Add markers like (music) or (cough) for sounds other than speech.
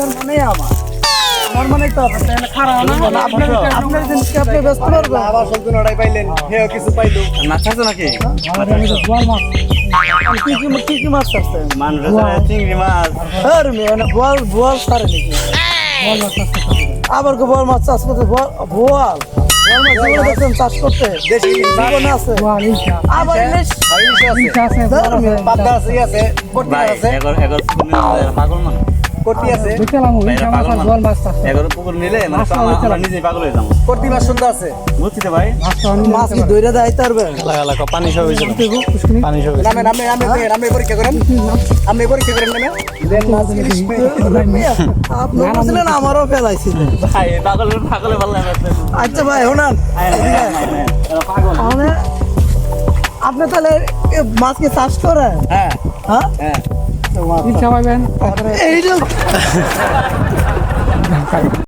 আপনার মনেই আমার। আমার মনেই তো আপনার খারাপ না? আপনার আপনার জিনিসকে আপনি ব্যস্ত পারবেন আবার সবজন ওটাই পাইলেন হেও কিছু পাইলো। মাছ আছে নাকি? কি কি কি কি মাছ আছে মানুষ চিংড়ি মাছ। আর মেয়ে মানে বোয়াল বোয়াল সারে নাকি? আবার কো বোয়াল মাছ চাষ করতে দেখছেন চাষ করতে? দেশি আছে। আবার আছে। আছে কটি ভাই আছে। এগর পুকুর নিলে পাগল আছে এগর পুকুর নিলে মানে আমরা- আমরা নিজেই পাগল হয়ে যাব। কটি মাছ সুন্দর আছে। বুঝছি তো ভাই মাছ কি দইরা যাইতে পারবে পানি সব হয়েছিল পানি সব নামে নামে নামে আপনি পরীক্ষা করেন। আপনি পরীক্ষা করেন নামে। দেন মাছ ইলিশ আপনি আমারও ফেলাইছিলেন ভাই পাগল পাগলে ভালো লাগে আচ্ছা ভাই পাগল। মানে আপনি তাহলে এ মাছকে চাষ করেন? হ্যাঁ? হ্যাঁ। হ্যাঁ এইটা (laughs)